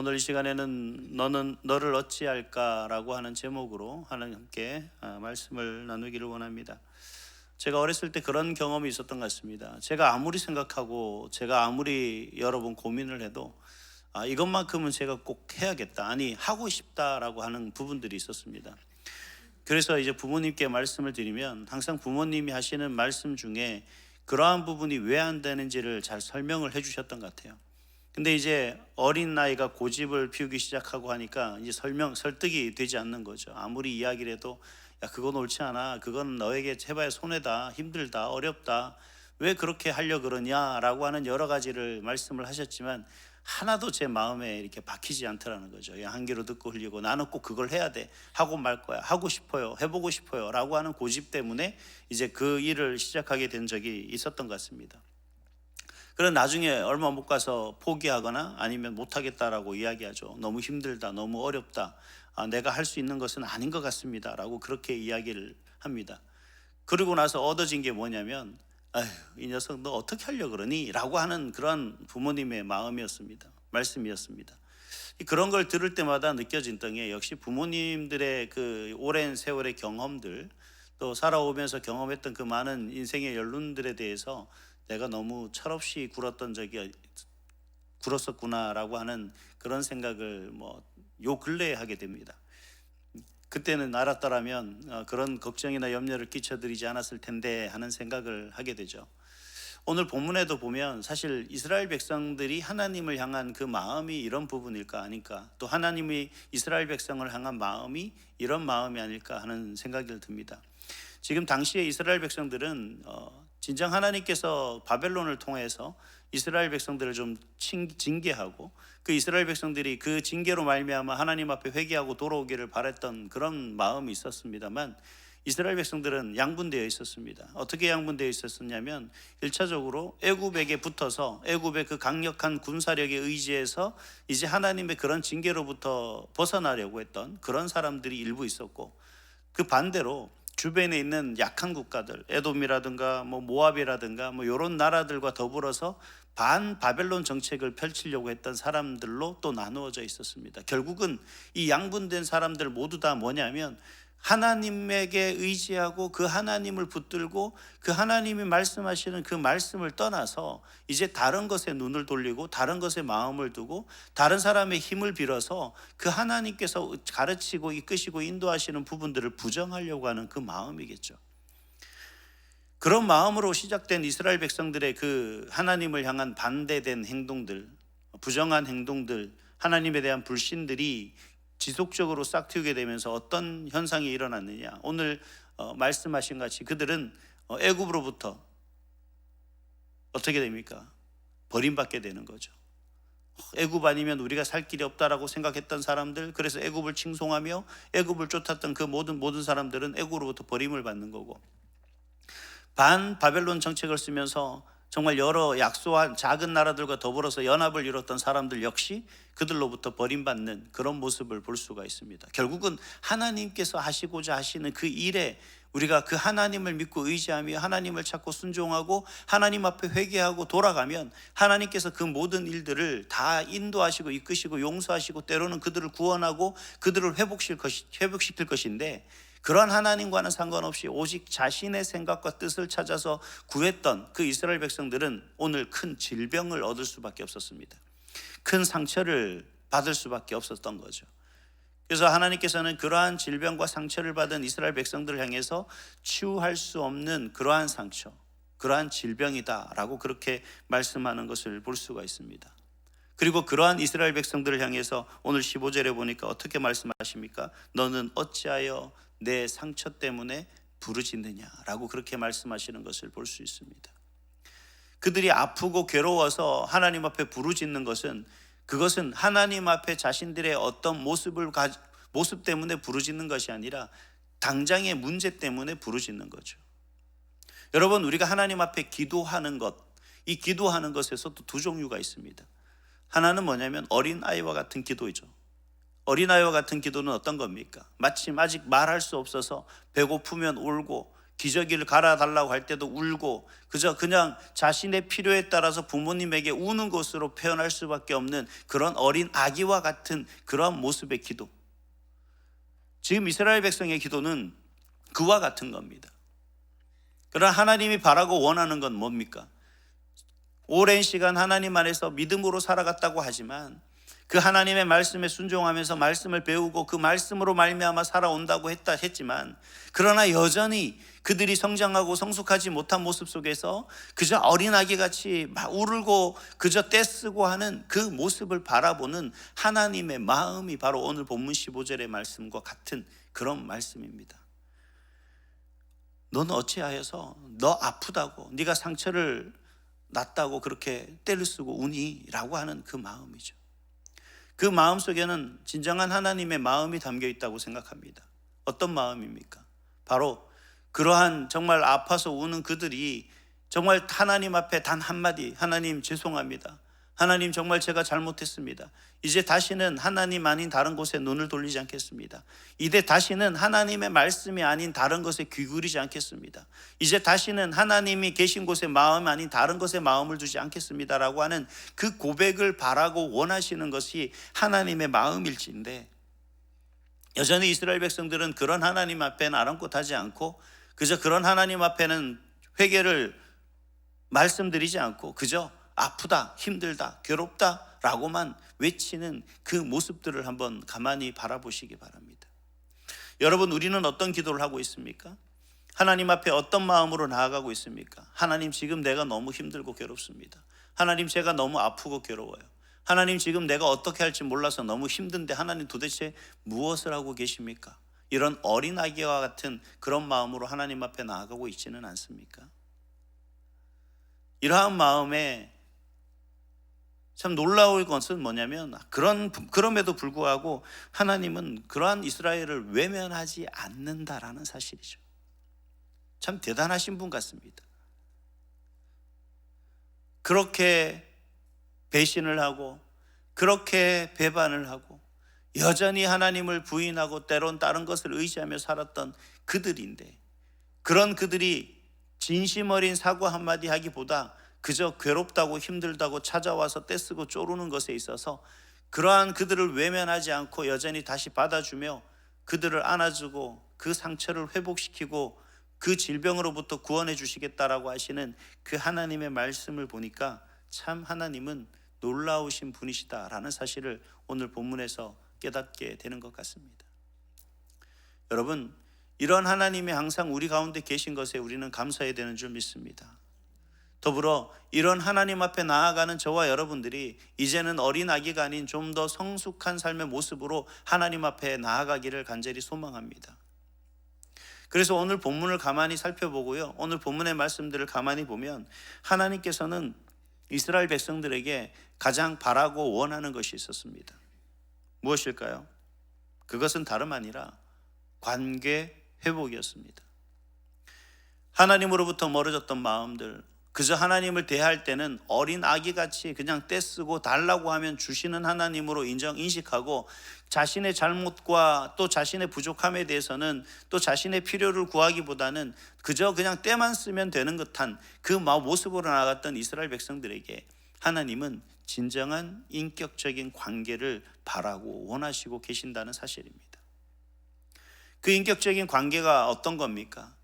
오늘 이 시간에는 너는 너를 어찌할까라고 하는 제목으로 하나님께 아, 말씀을 나누기를 원합니다. 제가 어렸을 때 그런 경험이 있었던 것 같습니다. 제가 아무리 생각하고 제가 아무리 여러 번 고민을 해도 아, 이것만큼은 제가 꼭 해야겠다. 아니 하고 싶다라고 하는 부분들이 있었습니다. 그래서 이제 부모님께 말씀을 드리면 항상 부모님이 하시는 말씀 중에 그러한 부분이 왜 안 되는지를 잘 설명을 해주셨던 것 같아요. 근데 이제 어린 나이가 고집을 피우기 시작하고 하니까 이제 설명 설득이 되지 않는 거죠. 아무리 이야기를 해도 야 그건 옳지 않아. 그건 너에게 해봐야 손해다. 힘들다. 어렵다. 왜 그렇게 하려 그러냐라고 하는 여러 가지를 말씀을 하셨지만 하나도 제 마음에 이렇게 박히지 않더라는 거죠. 한 귀로 듣고 흘리고 나는 꼭 그걸 해야 돼. 하고 말 거야. 하고 싶어요. 해보고 싶어요. 라고 하는 고집 때문에 이제 그 일을 시작하게 된 적이 있었던 것 같습니다. 그런 나중에 얼마 못 가서 포기하거나 아니면 못하겠다라고 이야기하죠. 너무 힘들다, 너무 어렵다, 아, 내가 할 수 있는 것은 아닌 것 같습니다라고 그렇게 이야기를 합니다. 그리고 나서 얻어진 게 뭐냐면, 아휴, 이 녀석 너 어떻게 하려 그러니?라고 하는 그런 부모님의 마음이었습니다. 말씀이었습니다. 그런 걸 들을 때마다 느껴진 게 역시 부모님들의 그 오랜 세월의 경험들 또 살아오면서 경험했던 그 많은 인생의 연륜들에 대해서 내가 너무 철없이 굴었던 적이 굴었었구나라고 하는 그런 생각을 뭐 요 근래에 하게 됩니다. 그때는 알았더라면 어, 그런 걱정이나 염려를 끼쳐드리지 않았을 텐데 하는 생각을 하게 되죠. 오늘 본문에도 보면 사실 이스라엘 백성들이 하나님을 향한 그 마음이 이런 부분일까 아닐까 또 하나님이 이스라엘 백성을 향한 마음이 이런 마음이 아닐까 하는 생각이 듭니다. 지금 당시에 이스라엘 백성들은 어, 진정 하나님께서 바벨론을 통해서 이스라엘 백성들을 좀 징계하고 그 이스라엘 백성들이 그 징계로 말미암아 하나님 앞에 회개하고 돌아오기를 바랬던 그런 마음이 있었습니다만 이스라엘 백성들은 양분되어 있었습니다. 어떻게 양분되어 있었냐면 1차적으로 애굽에게 붙어서 애굽의 그 강력한 군사력에 의지해서 이제 하나님의 그런 징계로부터 벗어나려고 했던 그런 사람들이 일부 있었고 그 반대로 주변에 있는 약한 국가들, 에돔이라든가 뭐 모압이라든가 뭐 이런 나라들과 더불어서 반 바벨론 정책을 펼치려고 했던 사람들로 또 나누어져 있었습니다. 결국은 이 양분된 사람들 모두 다 뭐냐면 하나님에게 의지하고 그 하나님을 붙들고 그 하나님이 말씀하시는 그 말씀을 떠나서 이제 다른 것에 눈을 돌리고 다른 것에 마음을 두고 다른 사람의 힘을 빌어서 그 하나님께서 가르치고 이끄시고 인도하시는 부분들을 부정하려고 하는 그 마음이겠죠. 그런 마음으로 시작된 이스라엘 백성들의 그 하나님을 향한 반대된 행동들, 부정한 행동들, 하나님에 대한 불신들이 지속적으로 싹트게 되면서 어떤 현상이 일어났느냐? 오늘 어, 말씀하신 같이 그들은 어, 애굽으로부터 어떻게 됩니까? 버림받게 되는 거죠. 애굽 아니면 우리가 살 길이 없다라고 생각했던 사람들, 그래서 애굽을 칭송하며 애굽을 쫓았던 그 모든 모든 사람들은 애굽으로부터 버림을 받는 거고, 반 바벨론 정책을 쓰면서 정말 여러 약소한 작은 나라들과 더불어서 연합을 이뤘던 사람들 역시 그들로부터 버림받는 그런 모습을 볼 수가 있습니다. 결국은 하나님께서 하시고자 하시는 그 일에 우리가 그 하나님을 믿고 의지하며 하나님을 찾고 순종하고 하나님 앞에 회개하고 돌아가면 하나님께서 그 모든 일들을 다 인도하시고 이끄시고 용서하시고 때로는 그들을 구원하고 그들을 회복시킬, 것인데 그러한 하나님과는 상관없이 오직 자신의 생각과 뜻을 찾아서 구했던 그 이스라엘 백성들은 오늘 큰 질병을 얻을 수밖에 없었습니다. 큰 상처를 받을 수밖에 없었던 거죠. 그래서 하나님께서는 그러한 질병과 상처를 받은 이스라엘 백성들을 향해서 치유할 수 없는 그러한 상처, 그러한 질병이다라고 그렇게 말씀하는 것을 볼 수가 있습니다. 그리고 그러한 이스라엘 백성들을 향해서 오늘 15절에 보니까 어떻게 말씀하십니까? 너는 어찌하여 내 상처 때문에 부르짖느냐라고 그렇게 말씀하시는 것을 볼 수 있습니다. 그들이 아프고 괴로워서 하나님 앞에 부르짖는 것은 그것은 하나님 앞에 자신들의 어떤 모습을 가, 모습 때문에 부르짖는 것이 아니라 당장의 문제 때문에 부르짖는 거죠. 여러분 우리가 하나님 앞에 기도하는 것, 이 기도하는 것에서도 두 종류가 있습니다. 하나는 뭐냐면 어린 아이와 같은 기도이죠. 어린 아이와 같은 기도는 어떤 겁니까? 마침 아직 말할 수 없어서 배고프면 울고 기저귀를 갈아달라고 할 때도 울고 그저 그냥 자신의 필요에 따라서 부모님에게 우는 것으로 표현할 수밖에 없는 그런 어린 아기와 같은 그러한 모습의 기도. 지금 이스라엘 백성의 기도는 그와 같은 겁니다. 그러나 하나님이 바라고 원하는 건 뭡니까? 오랜 시간 하나님 안에서 믿음으로 살아갔다고 하지만 그 하나님의 말씀에 순종하면서 말씀을 배우고 그 말씀으로 말미암아 살아온다고 했다 했지만 그러나 여전히 그들이 성장하고 성숙하지 못한 모습 속에서 그저 어린아기 같이 막 울고 그저 떼쓰고 하는 그 모습을 바라보는 하나님의 마음이 바로 오늘 본문 15절의 말씀과 같은 그런 말씀입니다. 너는 어찌하여서 너 아프다고 네가 상처를 났다고 그렇게 때를 쓰고 우니라고 하는 그 마음이죠. 그 마음 속에는 진정한 하나님의 마음이 담겨 있다고 생각합니다. 어떤 마음입니까? 바로 그러한 정말 아파서 우는 그들이 정말 하나님 앞에 단 한마디 하나님 죄송합니다. 하나님 정말 제가 잘못했습니다. 이제 다시는 하나님 아닌 다른 곳에 눈을 돌리지 않겠습니다. 이제 다시는 하나님의 말씀이 아닌 다른 것에 귀 기울이지 않겠습니다. 이제 다시는 하나님이 계신 곳에 마음 아닌 다른 것에 마음을 두지 않겠습니다라고 하는 그 고백을 바라고 원하시는 것이 하나님의 마음일지인데 여전히 이스라엘 백성들은 그런 하나님 앞에는 아랑곳하지 않고 그저 그런 하나님 앞에는 회개를 말씀드리지 않고 그저 아프다, 힘들다, 괴롭다 라고만 외치는 그 모습들을 한번 가만히 바라보시기 바랍니다. 여러분, 우리는 어떤 기도를 하고 있습니까? 하나님 앞에 어떤 마음으로 나아가고 있습니까? 하나님, 지금 내가 너무 힘들고 괴롭습니다. 하나님, 제가 너무 아프고 괴로워요. 하나님, 지금 내가 어떻게 할지 몰라서 너무 힘든데 하나님 도대체 무엇을 하고 계십니까? 이런 어린아기와 같은 그런 마음으로 하나님 앞에 나아가고 있지는 않습니까? 이러한 마음에 참 놀라울 것은 뭐냐면 그런 그럼에도 불구하고 하나님은 그러한 이스라엘을 외면하지 않는다라는 사실이죠. 참 대단하신 분 같습니다. 그렇게 배신을 하고 그렇게 배반을 하고 여전히 하나님을 부인하고 때론 다른 것을 의지하며 살았던 그들인데 그런 그들이 진심 어린 사고 한마디 하기보다 그저 괴롭다고 힘들다고 찾아와서 떼쓰고 쪼르는 것에 있어서 그러한 그들을 외면하지 않고 여전히 다시 받아주며 그들을 안아주고 그 상처를 회복시키고 그 질병으로부터 구원해 주시겠다라고 하시는 그 하나님의 말씀을 보니까 참 하나님은 놀라우신 분이시다라는 사실을 오늘 본문에서 깨닫게 되는 것 같습니다. 여러분, 이런 하나님이 항상 우리 가운데 계신 것에 우리는 감사해야 되는 줄 믿습니다. 더불어 이런 하나님 앞에 나아가는 저와 여러분들이 이제는 어린 아기가 아닌 좀 더 성숙한 삶의 모습으로 하나님 앞에 나아가기를 간절히 소망합니다. 그래서 오늘 본문을 가만히 살펴보고요. 오늘 본문의 말씀들을 가만히 보면 하나님께서는 이스라엘 백성들에게 가장 바라고 원하는 것이 있었습니다. 무엇일까요? 그것은 다름 아니라 관계 회복이었습니다. 하나님으로부터 멀어졌던 마음들, 그저 하나님을 대할 때는 어린 아기 같이 그냥 떼쓰고 달라고 하면 주시는 하나님으로 인정 인식하고 자신의 잘못과 또 자신의 부족함에 대해서는 또 자신의 필요를 구하기보다는 그저 그냥 때만 쓰면 되는 듯한 그 모습으로 나갔던 이스라엘 백성들에게 하나님은 진정한 인격적인 관계를 바라고 원하시고 계신다는 사실입니다. 그 인격적인 관계가 어떤 겁니까?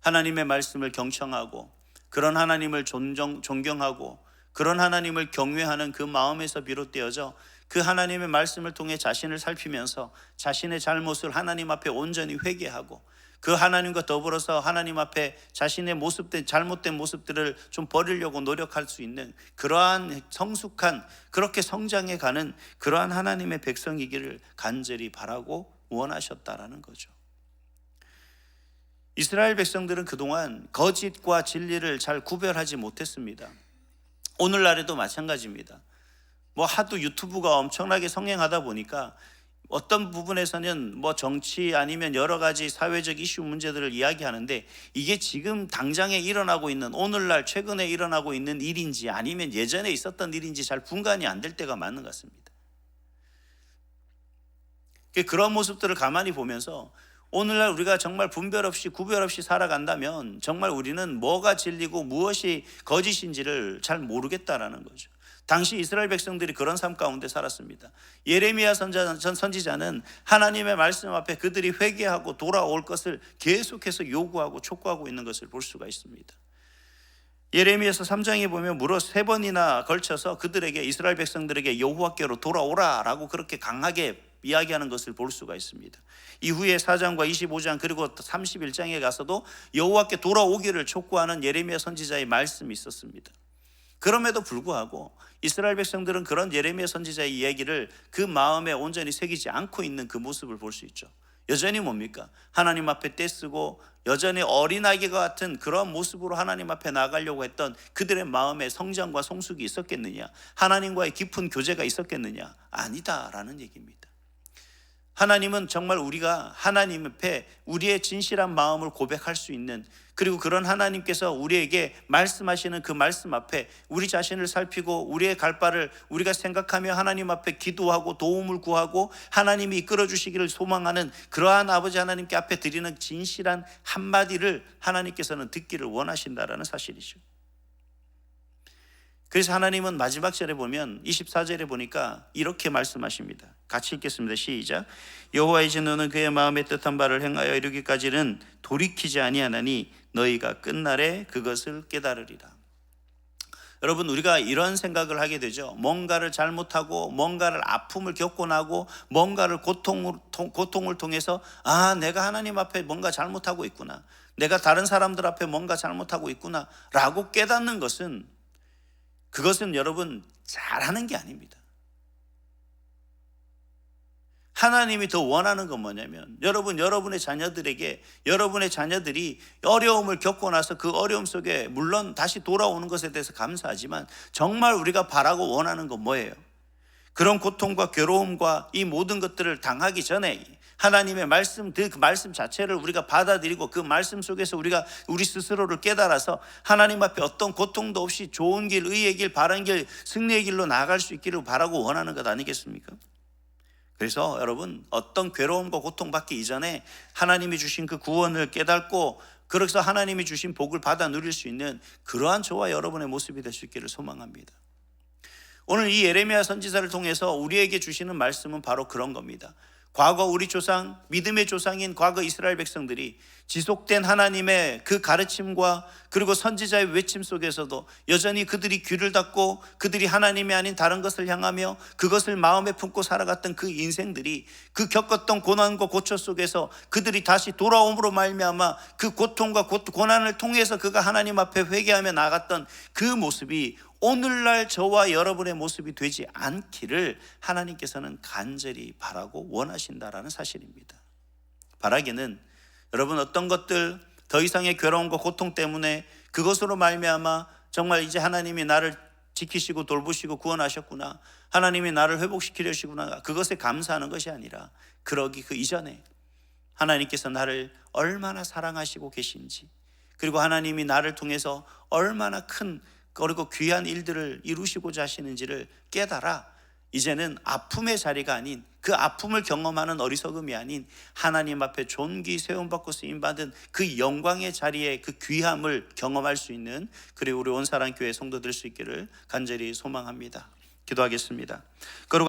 하나님의 말씀을 경청하고 그런 하나님을 존경, 존경하고 그런 하나님을 경외하는 그 마음에서 비롯되어져 그 하나님의 말씀을 통해 자신을 살피면서 자신의 잘못을 하나님 앞에 온전히 회개하고 그 하나님과 더불어서 하나님 앞에 자신의 모습된 잘못된 모습들을 좀 버리려고 노력할 수 있는 그러한 성숙한 그렇게 성장해 가는 그러한 하나님의 백성이기를 간절히 바라고 원하셨다라는 거죠. 이스라엘 백성들은 그동안 거짓과 진리를 잘 구별하지 못했습니다. 오늘날에도 마찬가지입니다. 뭐 하도 유튜브가 엄청나게 성행하다 보니까 어떤 부분에서는 뭐 정치 아니면 여러 가지 사회적 이슈 문제들을 이야기하는데 이게 지금 당장에 일어나고 있는 오늘날 최근에 일어나고 있는 일인지 아니면 예전에 있었던 일인지 잘 분간이 안 될 때가 많은 것 같습니다. 그런 모습들을 가만히 보면서 오늘날 우리가 정말 분별 없이 구별 없이 살아간다면 정말 우리는 뭐가 진리고 무엇이 거짓인지를 잘 모르겠다라는 거죠. 당시 이스라엘 백성들이 그런 삶 가운데 살았습니다. 예레미야 선지자는 하나님의 말씀 앞에 그들이 회개하고 돌아올 것을 계속해서 요구하고 촉구하고 있는 것을 볼 수가 있습니다. 예레미야서 3장에 보면 무려 세 번이나 걸쳐서 그들에게 이스라엘 백성들에게 여호와께로 돌아오라라고 그렇게 강하게 이야기하는 것을 볼 수가 있습니다. 이후에 4장과 25장 그리고 31장에 가서도 여호와께 돌아오기를 촉구하는 예레미야 선지자의 말씀이 있었습니다. 그럼에도 불구하고 이스라엘 백성들은 그런 예레미야 선지자의 이야기를 그 마음에 온전히 새기지 않고 있는 그 모습을 볼 수 있죠. 여전히 뭡니까? 하나님 앞에 떼쓰고 여전히 어린아기가 같은 그런 모습으로 하나님 앞에 나가려고 했던 그들의 마음에 성장과 성숙이 있었겠느냐? 하나님과의 깊은 교제가 있었겠느냐? 아니다라는 얘기입니다. 하나님은 정말 우리가 하나님 앞에 우리의 진실한 마음을 고백할 수 있는 그리고 그런 하나님께서 우리에게 말씀하시는 그 말씀 앞에 우리 자신을 살피고 우리의 갈 바를 우리가 생각하며 하나님 앞에 기도하고 도움을 구하고 하나님이 이끌어 주시기를 소망하는 그러한 아버지 하나님께 앞에 드리는 진실한 한마디를 하나님께서는 듣기를 원하신다라는 사실이죠. 그래서 하나님은 마지막 절에 보면 24절에 보니까 이렇게 말씀하십니다. 같이 읽겠습니다. 시작. 여호와의 진노는 그의 마음에 뜻한 바를 행하여 이르기까지는 돌이키지 아니하나니 너희가 끝날에 그것을 깨달으리라. 여러분 우리가 이런 생각을 하게 되죠. 뭔가를 잘못하고 뭔가를 아픔을 겪고 나고 뭔가를 고통을, 고통을 통해서 아 내가 하나님 앞에 뭔가 잘못하고 있구나. 내가 다른 사람들 앞에 뭔가 잘못하고 있구나라고 깨닫는 것은 그것은 여러분 잘하는 게 아닙니다. 하나님이 더 원하는 건 뭐냐면 여러분 여러분의 자녀들에게 여러분의 자녀들이 어려움을 겪고 나서 그 어려움 속에 물론 다시 돌아오는 것에 대해서 감사하지만 정말 우리가 바라고 원하는 건 뭐예요? 그런 고통과 괴로움과 이 모든 것들을 당하기 전에 하나님의 말씀 그 말씀 자체를 우리가 받아들이고 그 말씀 속에서 우리가 우리 스스로를 깨달아서 하나님 앞에 어떤 고통도 없이 좋은 길, 의의 길, 바른 길, 승리의 길로 나아갈 수 있기를 바라고 원하는 것 아니겠습니까? 그래서 여러분 어떤 괴로움과 고통받기 이전에 하나님이 주신 그 구원을 깨닫고 그래서 하나님이 주신 복을 받아 누릴 수 있는 그러한 저와 여러분의 모습이 될 수 있기를 소망합니다. 오늘 이 예레미야 선지자를 통해서 우리에게 주시는 말씀은 바로 그런 겁니다. 과거 우리 조상, 믿음의 조상인 과거 이스라엘 백성들이 지속된 하나님의 그 가르침과 그리고 선지자의 외침 속에서도 여전히 그들이 귀를 닫고 그들이 하나님이 아닌 다른 것을 향하며 그것을 마음에 품고 살아갔던 그 인생들이 그 겪었던 고난과 고초 속에서 그들이 다시 돌아옴으로 말미암아 그 고통과 고난을 통해서 그가 하나님 앞에 회개하며 나갔던 그 모습이 오늘날 저와 여러분의 모습이 되지 않기를 하나님께서는 간절히 바라고 원하신다라는 사실입니다. 바라기는 여러분 어떤 것들 더 이상의 괴로움과 고통 때문에 그것으로 말미암아 정말 이제 하나님이 나를 지키시고 돌보시고 구원하셨구나. 하나님이 나를 회복시키려시구나. 그것에 감사하는 것이 아니라 그러기 그 이전에 하나님께서 나를 얼마나 사랑하시고 계신지 그리고 하나님이 나를 통해서 얼마나 큰 그리고 귀한 일들을 이루시고자 하시는지를 깨달아 이제는 아픔의 자리가 아닌 그 아픔을 경험하는 어리석음이 아닌 하나님 앞에 존귀 세움받고 쓰임받은 그 영광의 자리에 그 귀함을 경험할 수 있는 그리고 우리 온사랑 교회 성도들 수 있기를 간절히 소망합니다. 기도하겠습니다. 그리고